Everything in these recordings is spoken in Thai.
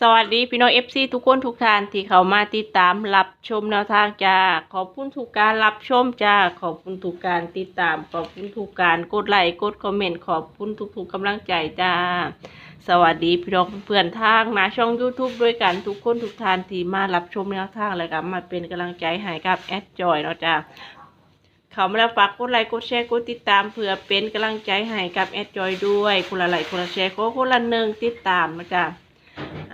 สวัสดีพี่น้องเอฟซีทุกคนทุกท่านที่เขามาติดตามรับชมแนวทางจ้าขอบคุณทุกการรับชมจ้าขอบคุณทุกการติดตาม ขอบคุณทุกการกดไลค์กดคอมเมนต์ขอบคุณทุกๆกำลังใจจ้าสวัสดีพี่น้องเพื่อนทางนะช่อง YouTube ด้วยกันทุกคนทุกท่านที่มารับชมแนวทางเลยครับมาเป็นกำลังใจให้กับแอดจอยเนาะจ้าเขามาแล้วฝากกดไลค์กดแชร์กดติดตามเพื่อเป็นกำลังใจให้กับแอดจอยด้วยคนละไลค์คนละแชร์ขอคนละหนึ่งติดตามนะจ๊ะ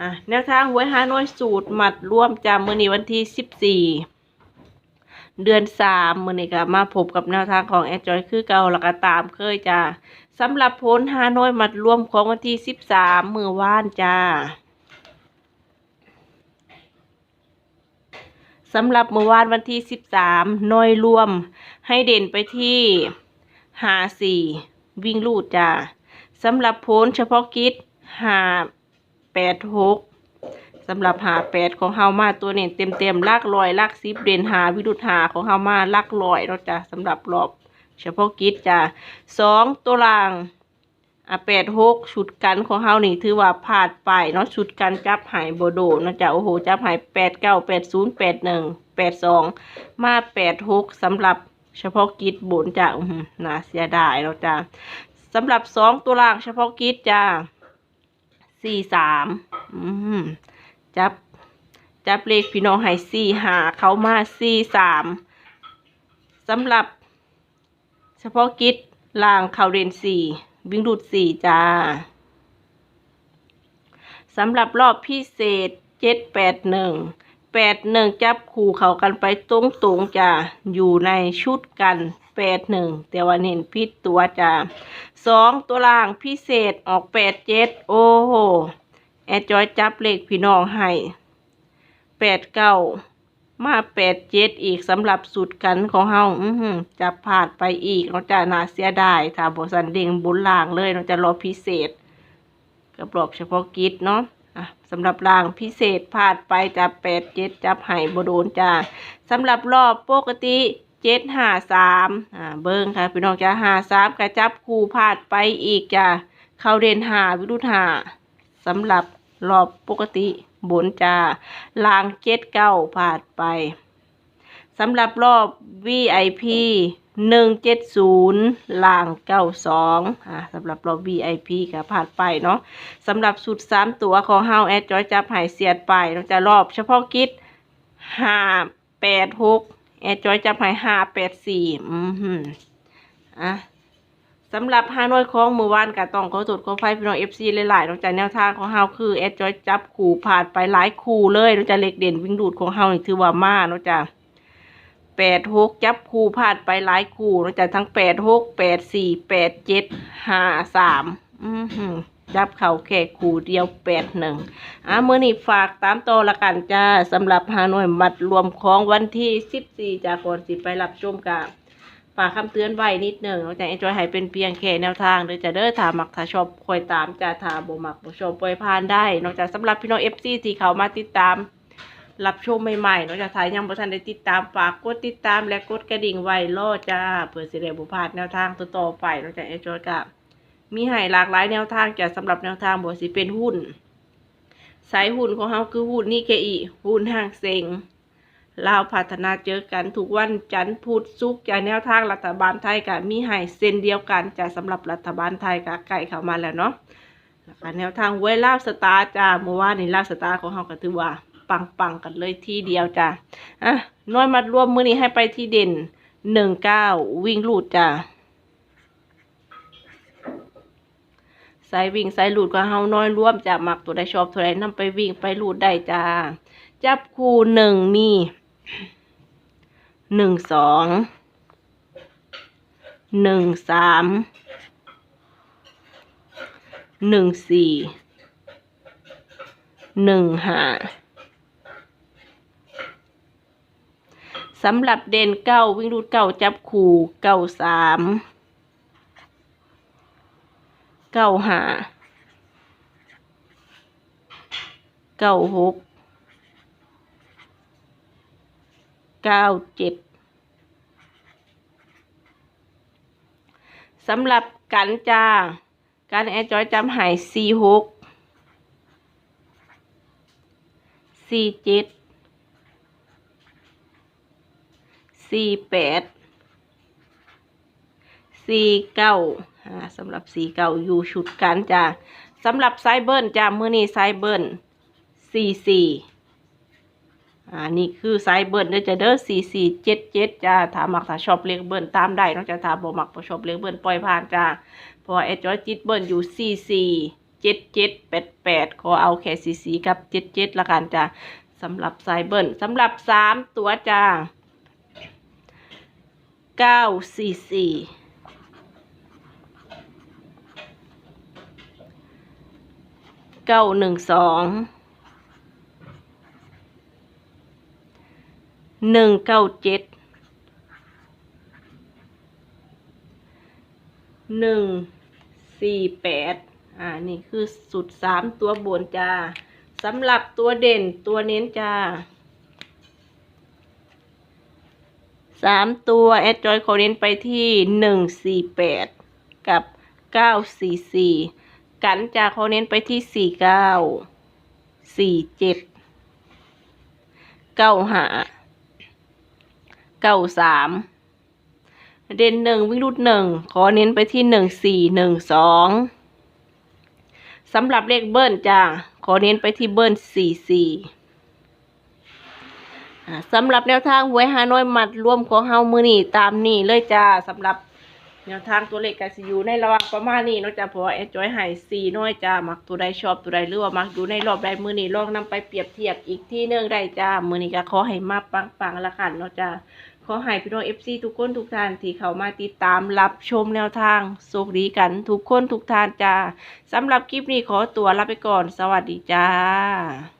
อะแนวทางหวยฮานอยสูตรหมัดร่วมจำมือนี้วันที่สิบสี่เดือนสามมือนี้ก็มาพบกับแนวทางของแอดจอยคือเก่าแล้วก็ตามเคยจ้าสำหรับผลฮานอยหมัดร่วมของวันที่สิบสามมือว่านจ้าสำหรับเมื่อวานวันที่ 13น้อยรวม ให้เด่นไปที่หาสี่วิ่งลูดจ้าสำหรับโพลเฉพาะกิจหา ดหกสำหรับหาแปดของเฮามาตัวเน้เต็มเต็มๆลากลอยลากซิบเด่นหาวิรุธหาของเฮามาลากลอยเนาะจ้าสำหรับรอบ เฉพาะกิจจ้าสองตัวรางอะแปดหกชุดกันของเฮานี่ถือว่าพลาดไปเนาะชุดกันจับหายโบโดเนาะจ๊ะโอ้โหจับหายแปดเก้าแปดศูนย์แปดหนึ่งแปดสองมาแปดหกสำหรับเฉพาะกิจบนจ้ะน่าเสียดายเนาจ้ะสำหรับสองตัวล่างเฉพาะกิจจ้ะ สี่สามอืมจับ จับเลขพี่น้องให้สี่หาเขามาสี่สามสำหรับ เฉพาะกิจล่างเขาเรนสี่วิ่งดูดสี่จ้าสำหรับรอบพิเศษเจ็ดแปดหนึ่งแปดหนึ่งจับคู่เขากันไปตรงตรงๆจ้าอยู่ในชุดกัน แปดหนึ่งแต่ว่าเน้นพิษตัวจ้าสองตัวล่างพิเศษออกแปดเจ็ดโอ้โหแอดจอยจับเลขพี่น้องให้แปดเก้ามาแปดเจ็ดอีกสำหรับสุดกันของเฮาอือหือจะพลาดไปอีกเราจะนาเสียดายถ้าบสันเด้งบุญล่างเลยเราจะรอพิเศษกับรอบเฉพาะกิจเนาะสำหรับล่างพิเศษพลาดไปจะแปดเจ็ดจับไห้บโดนจ้าสำหรับรอบปกติ เจ็ดห้าสามอ่าเบิ้งค่ะพี่น้องจะห้าสามกระจับคู่พาดไปอีกจ้าเข้าเรียนหาวิรุธหาสำหรับรอบปกติบนจ้าลางเจ็ดเก้าผ่านไปสำหรับรอบ VIP หนึ่งเจ็ดศูนย์ลางเก้าสองอ่าสำหรับรอบ VIP ก็ผ่านไปเนาะสำหรับสุดสามตัวของเฮาแอดจอยจับหายเสียดไปเราจะรอบเฉพาะกิจห้า แอจอยจับหายห้าแปดสี่อืมหืมอะสำหรับฮานอยของมือวานก็ต้องขอโทษขอไฟพี่น้องเอฟซีหลายๆนอกจากแนวทางของเฮาคือแอดจอยจับขู่ผ่านไปหลายคู่เลยนอกจากเล็กเด่นวิ่งดูดของเฮานี่ถือว่ามาเนอกจากแปดหกจับคู่ผ่านไปหลายคู่นอกจากทั้งแปดหกแปดสี่แปดเจ็ดห้าสามอือ หือจับเข่าแค่คู่เดียวแปดหนึ่งอะมือนี้ฝากตามต่อละกันจ้าสำหรับฮานอยมัดรวมของวันที่สิบสี่จากก่อนสิไปรับชมกันฝากคำเตือนไว้นิดหนึ่งนอกจากเอ็นจอยให้เป็นเพียงแค่แนวทางเดี๋ยจะเด้อถามมักถ้าชอบคอยตามจะถามบ่มักบ่ชอบปล่อยผ่านได้ นอกจากสำหรับพี่น้องเอฟซีที่เขามาติดตามรับชมใหม่ๆนอกจากถ่ายยังบ่ทันได้ติดตามฝากกดติดตามและกดกระดิ่งไว้รอจ้าเพื่อสิได้บ่พลาดแนวทางต่อๆไปนอกจากเอ็นจอยก็ มีให้หลากหลายแนวทางจะสำหรับแนวทางบ่สิเป็นหุ้นสายหุ้นของเฮาคือหุ้นนี่แกอีหุ้นห้างเซ็งลาวพัฒนาเจอกันทุกวันจันทร์พุธศุกร์จากแนวทางรัฐบาลไทยกับมีให้เส้นเดียวกันจะสำหรับรัฐบาลไทยกับไก่เข้ามาแล้วเนาะแล้วก็แนวทางเวยลาสตาร์จ้าเมื่อวานนี้ลาสตาร์ของเราก็ถือว่าปังปังๆกันเลยทีเดียวจ้าอะน้อยมัดรวมมือนี้ให้ไปที่เด่นหนึ่งเก้าวิ่งลูดจ้า สายวิ่งสายลูดก็เฮาน้อยร่วมจะมักตัวใดชอบตัวใดนำไปวิ่งไปลูดได้จ้า จับคู่หนึ่งมีหนึ่งสองหนึ่งสามหนึ่งสี่หนึ่งห้าสำหรับเด่นเก้าวิ่งรูดเก้าจับคู่เก้าสาม เก้าห้าเก้าหกเก้าเจ็ดสำหรับกันจ้า การแอดจอยจำหายสี่หกสี่เจ็ดสี่แปด สี่เก้าอ่าสำหรับสี่เก้าอยู่ชุดกันจ้าสำหรับไซเบิลจ้ามือนี้ไซเบิลสี่สี่อ่านี่คือไซเบิลเด้อจะเด้อสี่สี่เจ็ดเจ็ดจ้าถามักถ้าชอบเลขเบิลตามได้นอกจากถ้าบ่มักบ่ชอบเลขเบิลปล่อยผ่านจ้าพราะว่าแอดจอยจิตเบิลอยู่สี่สี่เจ็ดเจ็ดแปดแปดขอเอาแค่สี่สี่กับเจ็ดเจ็ดละกันจ้าสำหรับไซเบิลสำหรับสามตัวจ้าเก้าสี่สี่ เก้าหนึ่งสองหนึ่งเก้าเจ็ดหนึ่งสี่แปดอ่า นี่คือสุดสามตัวบนจ้าสำหรับตัวเด่นตัวเน้นจ้าสามตัวแอดจอยเขาเน้นไปที่หนึ่งสี่แปดกับเก้าสี่สี่ กันจากเขาเน้นไปที่สี่เก้าสี่เจ็ดเก้าหาเก้าสามเด่นหนึ่งวิ่งรุดหนึ่งขอเน้นไปที่หนึ่งสี่หนึ่งสองสำหรับเลขเบิ้ลจ้าขอเน้นไปที่เบิ้ลสี่สี่สำหรับแนวทางหวยฮานอยมัดรวมของเฮามือนี่ตามนี่เลยจ้าสำหรับ แนวทางตัวเลขกสิอยูในระหว่างประมาณนี้เนาะจ้าเพราะว่าแอดจอยหายสี่น้อยจ้ามักตัวใดชอบตัวใดหรือว่ามักอยู่ในรอบใดมือนี่ลองนำไปเปรียบเทียบอีกที่หนึงได้จ้ามือนี่ก็ขอให้มาปังๆละกันเนาะจ้าขอให้พี่น้องเอฟซีทุกคนทุกท่านที่เข้ามาติดตามรับชมแนวทางโชคดีกันทุกคนทุกท่านจ้าสำหรับคลิปนี้ขอตัวลาไปก่อน สวัสดีจ้า